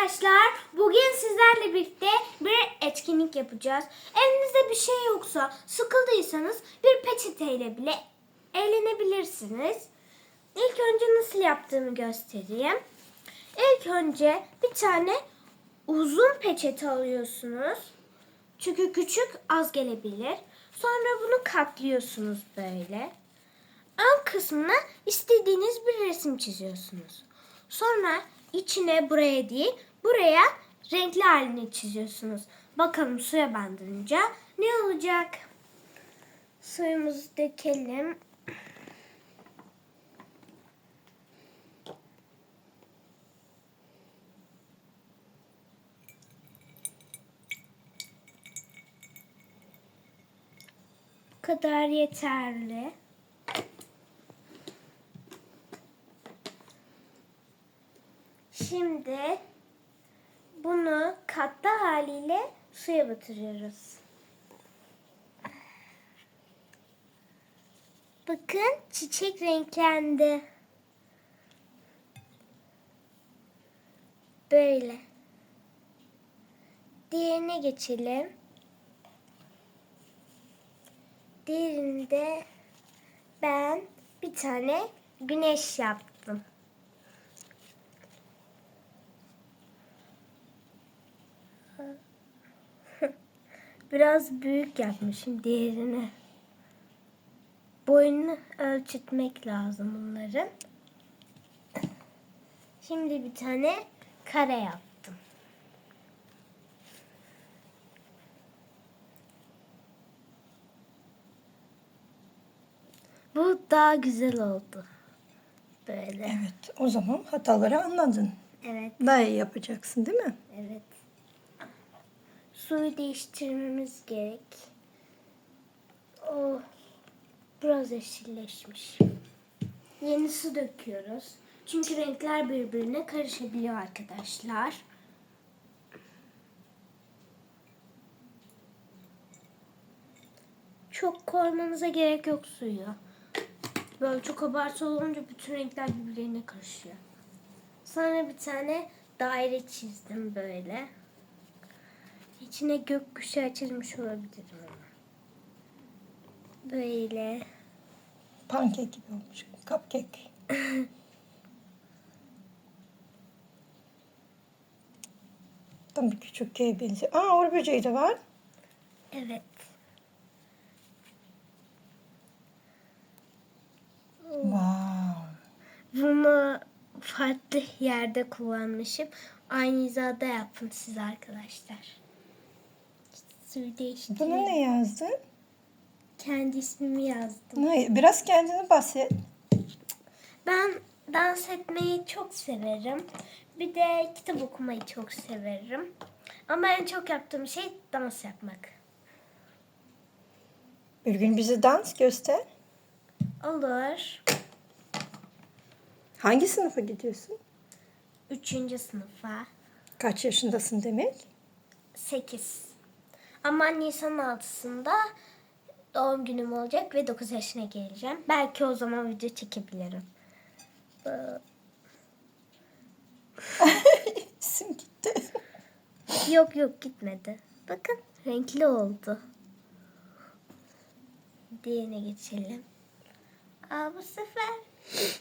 arkadaşlar. Bugün sizlerle birlikte bir etkinlik yapacağız. Elinizde bir şey yoksa, sıkıldıysanız bir peçeteyle bile eğlenebilirsiniz. İlk önce nasıl yaptığımı göstereyim. İlk önce bir tane uzun peçete alıyorsunuz. Çünkü küçük az gelebilir. Sonra bunu katlıyorsunuz böyle. Ön kısmına istediğiniz bir resim çiziyorsunuz. Sonra içine buraya değil, buraya renkli halini çiziyorsunuz. Bakalım suya bandırınca ne olacak? Suyumuzu dökelim. Bu kadar yeterli. Şimdi bunu katlı haliyle suya batırıyoruz. Bakın çiçek renklendi. Böyle. Diğerine geçelim. Diğerinde ben bir tane güneş yaptım. Biraz büyük yapmışım diğerini. Boyunu ölçütmek lazım bunların. Şimdi bir tane kare yaptım. Bu daha güzel oldu. Böyle. Evet, o zaman hataları anladın. Evet. Daha iyi yapacaksın değil mi? Evet. Suyu değiştirmemiz gerek. O biraz yeşilleşmiş. Yeni su döküyoruz. Çünkü renkler birbirine karışabiliyor arkadaşlar. Çok koymanıza gerek yok suyu. Böyle çok abartılı olunca bütün renkler birbirine karışıyor. Sonra bir tane daire çizdim böyle. İçine gökkuşağı çizmiş olabilirim. Böyle. Pankek gibi olmuş. Cupcake. Tam bir küçük köye benziyor. Aa, orada böceği de var. Evet. Wow. Bunu farklı yerde kullanmışım. Aynı hizada yaptım siz arkadaşlar. Suyu değiştirdim. Buna ne yazdın? Kendi ismimi yazdım. Hayır, biraz kendini bahset. Ben dans etmeyi çok severim. Bir de kitap okumayı çok severim. Ama en çok yaptığım şey dans yapmak. Bir gün bize dans göster. Olur. Hangi sınıfa gidiyorsun? Üçüncü sınıfa. Kaç yaşındasın demek? 8. Ama Nisan 6'sında doğum günüm olacak ve 9 yaşına geleceğim. Belki o zaman video çekebilirim. İsim gitti. Yok yok gitmedi. Bakın renkli oldu. Diğerine geçelim. Aa bu sefer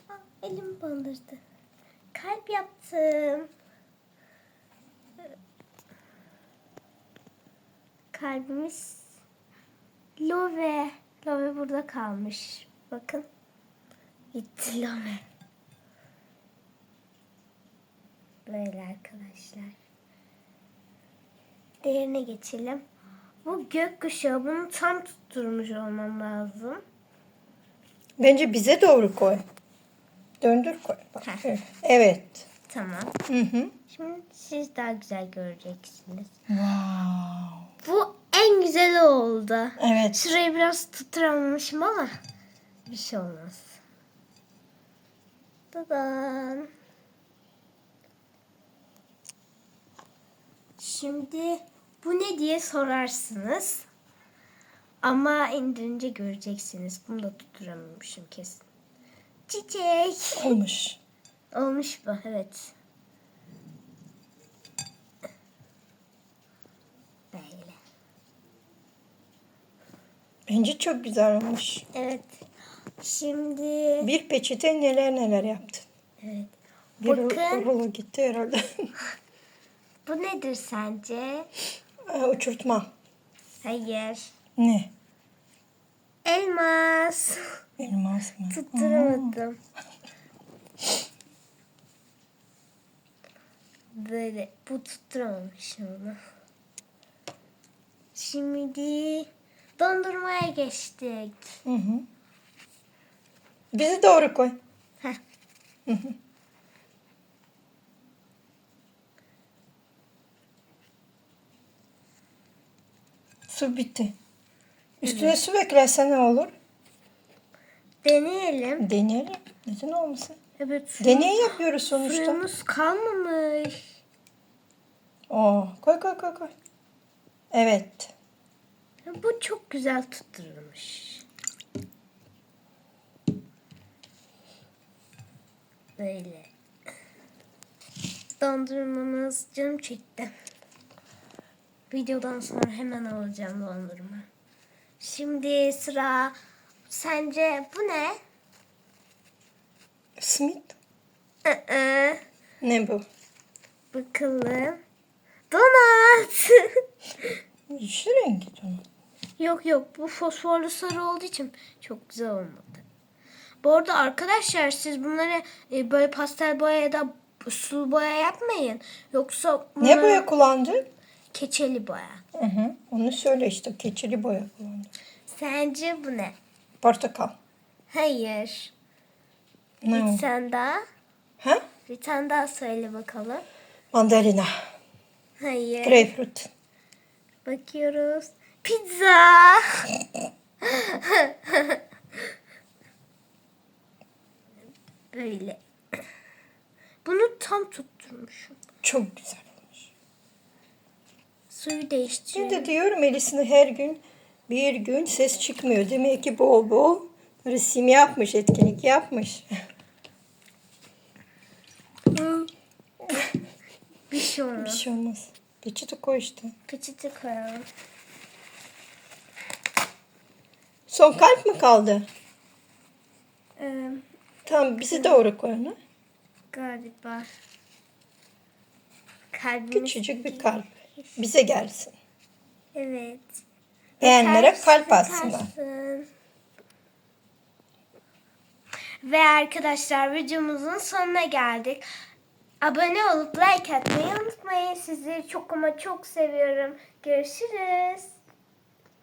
Aa, elim bandırdı. Kalp yaptım. Kalbimiz Love. Love burada kalmış. Bakın. Gitti Love. Böyle arkadaşlar. Diğerine geçelim. Bu gökkuşağı. Bunu tam tutturmuş olmam lazım. Bence bize doğru koy. Döndür koy. Bak. Evet. Tamam. Hı hı. Şimdi siz daha güzel göreceksiniz. Wow. Oldu. Evet. Şurayı biraz tutturamamışım ama bir şey olmaz. Dadan. Şimdi bu ne diye sorarsınız. Ama indirince göreceksiniz. Bunu da tutturamamışım kesin. Çiçek. Olmuş. Olmuş bu evet. Bence çok güzel olmuş. Evet. Şimdi Bir peçete neler neler yaptın. evet. Bir Bakın. rulo gitti herhalde. Bu nedir sence? Aa, Uçurtma. Hayır. Ne? Elmas. Elmas mı? Tutturamadım. Böyle bu tutturamamışım onu. Şimdi dondurmaya geçtik. Hı hı. Bizi doğru koy. Heh. Hı hı. Su bitti. Üstüne su eklersen ne olur? Deneyelim. Deneyelim. Neden olmasın? Evet. su- Deney yapıyoruz sonuçta. Suyumuz kalmamış. Oo, koy koy koy koy. Evet. Bu çok güzel tutturulmuş. Böyle. Dondurmamız canım çekti. Videodan sonra hemen alacağım dondurma. Şimdi sıra sence bu ne? Smith. Aa, Ne bu? bakalım. Donat. Yeşil rengi onun. Yok yok bu fosforlu sarı olduğu için çok güzel olmadı. Bu arada arkadaşlar siz bunları e, böyle pastel boya ya da sulu boya yapmayın. Yoksa Ne bunları- boya kullandın? Keçeli boya. Hı hı. Onu söyle işte. Keçeli boya kullandım. Sence bu ne? Portakal. Hayır. Ne? Bir tane daha. Ha? Bir tane daha söyle bakalım. Mandalina. Hayır. Greyfurt. Bakıyoruz. Pizza. Böyle. Bunu tam tutturmuşum. Çok güzel olmuş. Suyu Şimdi değiştiriyorum. de diyorum Elis'ine her gün bir gün ses çıkmıyor. Demek ki bol bol resim yapmış, etkinlik yapmış. Hı. Bir şey Bir olmaz. şey olmaz. Peçete koy işte. Peçete koyalım. Son kalp mi kaldı? Ee, Tamam bizi doğru koy onu. galiba. Kalbimiz Küçücük bir kalp. Bize gelsin. Evet. Beğenlere kalp aslında. Ve arkadaşlar videomuzun sonuna geldik. Abone olup like atmayı unutmayın. Sizleri çok ama çok seviyorum. Görüşürüz.